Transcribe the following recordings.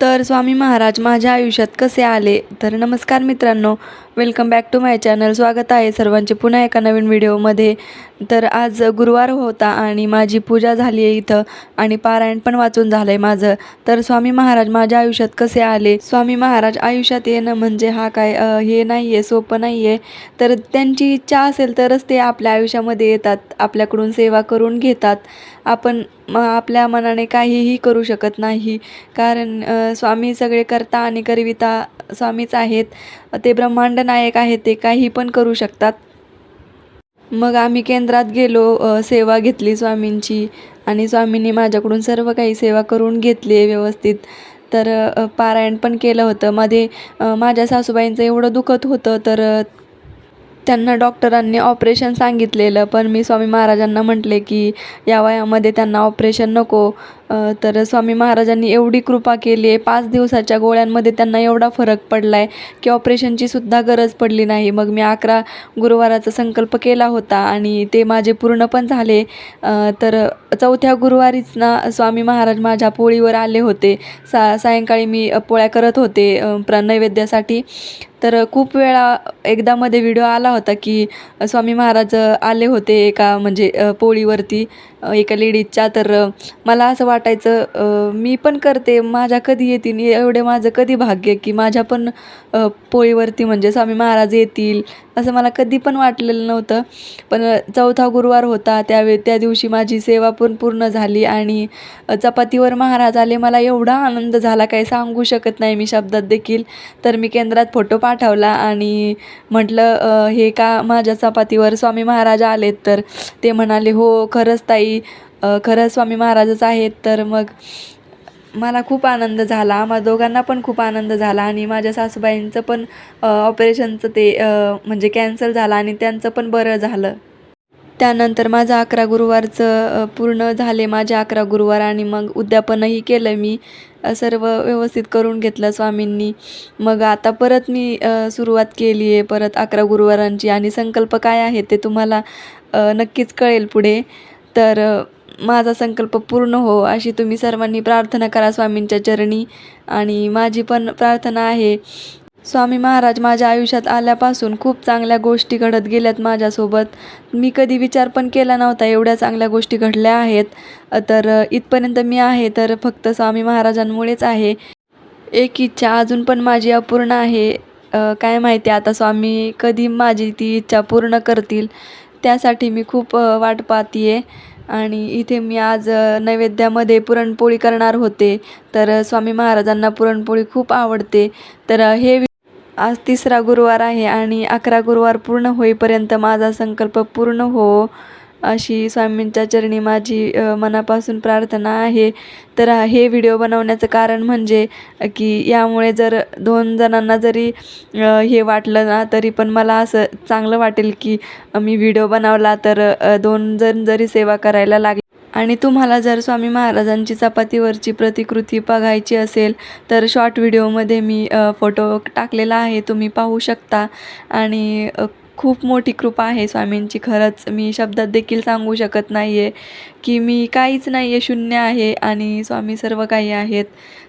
तर स्वामी महाराज माझ्या आयुष्यात कसे आले? तर नमस्कार मित्रांनो welcome back to my channel स्वागत आहे सर्वांचे पुन्हा एका नवीन व्हिडिओमध्ये तर आज गुरुवार होता आणि माझी पूजा झाली आहे इथं आणि पारायण पण वाचून झालं आहे माझं. तर स्वामी महाराज माझ्या आयुष्यात कसे आले? स्वामी महाराज आयुष्यात येणं म्हणजे हा काय हे नाही आहे सोपं नाही आहे तर त्यांची इच्छा असेल तरच ते आपल्या आयुष्यामध्ये येतात आपल्याकडून सेवा करून घेतात. आपण म आपल्या मनाने काहीही करू शकत नाही. कारण स्वामी सगळे करता आणि करविता स्वामीच आहेत. ते ब्रह्मांड नायक आहेत ते काही पण करू शकतात. मग आम्ही केंद्रात गेलो सेवा घेतली स्वामींची. आणि स्वामींनी माझ्याकडून सर्व काही सेवा करून घेतली आहे व्यवस्थित. तर पारायण पण केलं होतं. मध्ये माझ्या सासूबाईंचं एवढं दुखत होतं तर त्यांना डॉक्टरांनी ऑपरेशन सांगितलेलं. पण मी स्वामी महाराजांना म्हटले की या वयामध्ये त्यांना ऑपरेशन नको. तर स्वामी महाराजांनी एवढी कृपा केली आहे. पाच दिवसाच्या गोळ्यांमध्ये त्यांना एवढा फरक पडला आहे की ऑपरेशनची सुद्धा गरज पडली नाही. मग मी अकरा गुरुवाराचा संकल्प केला होता आणि ते माझे पूर्ण पण झाले. तर चौथ्या गुरुवारीच ना स्वामी महाराज माझ्या पोळीवर आले होते. सा सायंकाळी मी पोळ्या करत होते प्र नैवेद्यासाठी. तर खूप वेळा एकदा मध्ये व्हिडिओ आला होता की स्वामी महाराज आले होते एका म्हणजे पोळीवरती एका लेडीजच्या. तर मला असं वाटायचं मी पण करते. माझ्या कधी येतील एवढे माझं कधी भाग्य की माझ्या पण पोळीवरती म्हणजे स्वामी महाराज येतील असं मला कधी पण वाटलेलं नव्हतं. पण चौथा गुरुवार होता त्यावे त्या दिवशी माझी सेवा पण पूर्ण झाली आणि चपातीवर महाराज आले. मला एवढा आनंद झाला काही सांगू शकत नाही मी शब्दात देखील. तर मी केंद्रात फोटो पाठवला आणि म्हटलं हे का माझ्या चपातीवर स्वामी महाराज आलेत? तर ते म्हणाले हो खरंच ताई खरं स्वामी महाराजच आहेत तर मग मला खूप आनंद झाला. आम्हा दोघांना पण खूप आनंद झाला आणि माझ्या सासूबाईंचं पण ऑपरेशनचं ते म्हणजे कॅन्सल झालं आणि त्यांचं पण बरं झालं. त्यानंतर माझं अकरा गुरुवारचं पूर्ण झाले माझे अकरा गुरुवार आणि मग उद्यापनही केलं मी. सर्व व्यवस्थित करून घेतलं स्वामींनी. मग आता परत मी सुरुवात केली आहे परत अकरा गुरुवारांची. आणि संकल्प काय आहे ते तुम्हाला नक्कीच कळेल पुढे. तर माझा संकल्प पूर्ण हो अशी तुम्ही सर्वांनी प्रार्थना करा स्वामींच्या चरणी. आणि माझी पण प्रार्थना आहे स्वामी महाराज माझ्या आयुष्यात आल्यापासून खूप चांगल्या गोष्टी घडत गेल्यात माझ्यासोबत. मी कधी विचार पण केला नव्हता एवढ्या चांगल्या गोष्टी घडल्या आहेत. तर इथपर्यंत मी आहे तर फक्त स्वामी महाराजांमुळेच आहे. एक इच्छा अजून पण माझी अपूर्ण आहे. काय माहिती आता स्वामी कधी माझी ती इच्छा पूर्ण करतील त्यासाठी मी खूप वाट पाहते आहे आणि इथे मी आज नैवेद्यामध्ये पुरणपोळी करणार होते. तर स्वामी महाराजांना पुरणपोळी खूप आवडते. तर हे आज तिसरा गुरुवार आहे आणि अकरा गुरुवार पूर्ण होईपर्यंत माझा संकल्प पूर्ण हो. अशी स्वामींच्या चरणी माझी मनापासून प्रार्थना आहे. तर हे व्हिडिओ बनवण्याचं कारण म्हणजे की यामुळे जर दोन जणांना जरी हे वाटलं ना तरी पण मला असं चांगलं वाटेल की मी व्हिडिओ बनवला तर दोन जण जरी सेवा करायला लागले आणि तुम्हाला जर स्वामी महाराजांची चपातीवरची प्रतिकृती बघायची असेल तर शॉर्ट व्हिडिओमध्ये मी फोटो टाकलेला आहे. तुम्ही पाहू शकता. आणि खूप मोठी कृपा आहे स्वामींची. खरंच मी शब्दात देखील सांगू शकत नाही आहे की मी काहीच नाही आहे शून्य आहे आणि स्वामी सर्व काही आहेत.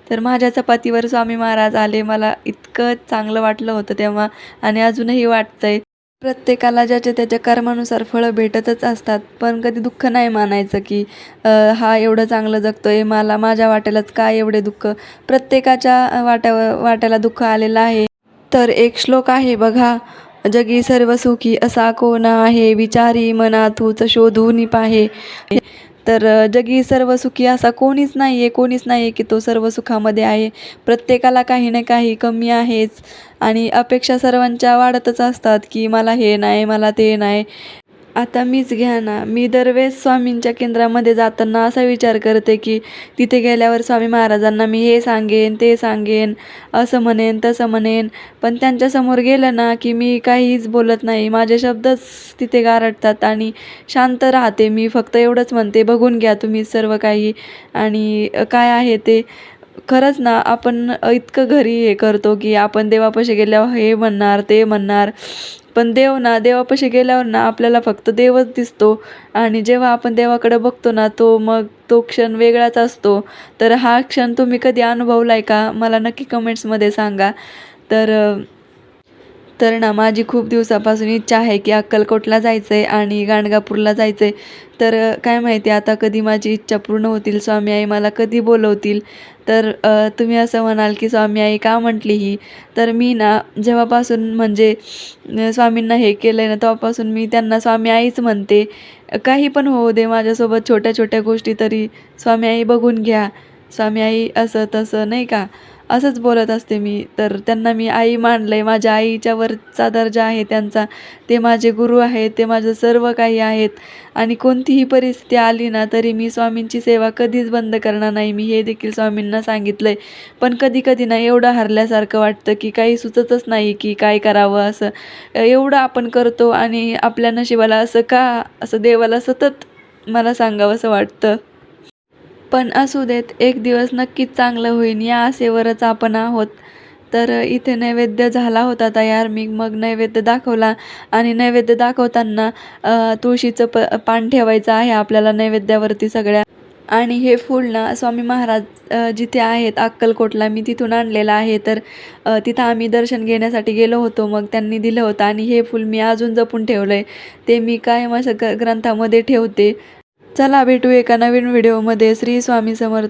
तर माझ्या चपातीवर स्वामी महाराज आले मला इतकं चांगलं वाटलं होतं तेव्हा आणि अजूनही वाटतंय. प्रत्येकाला ज्याच्या त्याच्या कर्मानुसार फळं भेटतच असतात पण कधी दुःख नाही मानायचं की हा एवढं चांगलं जगतोय मला माझ्या वाट्यालाच काय एवढे दुःख? प्रत्येकाच्या वाट्या वाट्याला दुःख आलेलं आहे. तर एक श्लोक आहे बघा जगी सर्व सुखी असा कोण आहे? विचारी मना तूच शोधून पाहे तर जगी सर्व सुखी असा कोणीच नाही आहे कोणीच नाही आहे की तो सर्व सुखामध्ये आहे. प्रत्येकाला काही ना काही कमी आहेच. आणि अपेक्षा सर्वांच्या वाढतच असतात की मला हे नाही मला ते नाही. आता मीच घ्या ना. मी दरवेळेस स्वामींच्या केंद्रामध्ये जाताना असा विचार करते की तिथे गेल्यावर स्वामी महाराजांना मी हे सांगेन ते सांगेन असं म्हणेन तसं म्हणेन. पण त्यांच्यासमोर गेलं ना की मी काहीच बोलत नाही. माझे शब्दच तिथे गारटतात आणि शांत राहते. मी फक्त एवढंच म्हणते बघून घ्या तुम्ही सर्व काही आणि काय आहे ते. खरंच ना आपण इतकं घरी हे करतो की आपण देवापाशी गेल्यावर हे म्हणणार ते म्हणणार. पण देव ना देवापाशी गेल्यावर ना आपल्याला फक्त देवच दिसतो. आणि जेव्हा आपण देवाकडे बघतो ना तो मग तो क्षण वेगळाच असतो. तर हा क्षण तुम्ही कधी अनुभवला आहे का? मला नक्की कमेंट्समध्ये सांगा. तर तर ना माझी खूप दिवसापासून इच्छा आहे की अक्कलकोटला जायचं आहे आणि गाणगापूरला जायचं आहे तर काय माहिती आता कधी माझी इच्छा पूर्ण होतील स्वामी आई मला कधी बोलवतील? तर तुम्ही असं म्हणाल की स्वामी आई का म्हटली ही? तर मी ना जेव्हापासून म्हणजे स्वामींना हे केलं आहे ना तेव्हापासून मी त्यांना स्वामी आईच म्हणते. काही पण होऊ दे माझ्यासोबत छोट्या छोट्या गोष्टी तरी स्वामी आई बघून घ्या. स्वामी आई असं तसं नाही का? असंच बोलत असते मी. तर त्यांना मी आई मानलं आहे माझ्या आईच्या वरचा दर्जा आहे त्यांचा. ते माझे गुरु आहेत. ते माझं सर्व काही आहेत. आणि कोणतीही परिस्थिती आली ना तरी मी स्वामींची सेवा कधीच बंद करणार नाही. मी हे देखील स्वामींना सांगितलं आहे पण कधी कधी ना एवढं हरल्यासारखं वाटतं की काही सुचतच नाही की काय करावं असं. एवढं आपण करतो आणि आपल्या नशिबाला असं का असं देवाला सतत मला सांगावं असं वाटतं. पण असू देत एक दिवस नक्कीच चांगलं होईन. या आशेवरच आपण आहोत. तर इथे नैवेद्य झाला होता तयार. मी मग नैवेद्य दाखवला आणि नैवेद्य दाखवताना तुळशीचं प पान ठेवायचं आहे आपल्याला नैवेद्यावरती सगळ्या. आणि हे फूल ना स्वामी महाराज जिथे आहेत अक्कलकोटला मी तिथून आणलेलं आहे. तर तिथं आम्ही दर्शन घेण्यासाठी गेलो होतो. मग त्यांनी दिलं होतं आणि हे फूल मी अजून जपून ठेवलं आहे ते मी कायम असं ग्रंथामध्ये ठेवते. चला भेटू एका नवीन व्हिडिओमध्ये. श्री स्वामी समर्थ.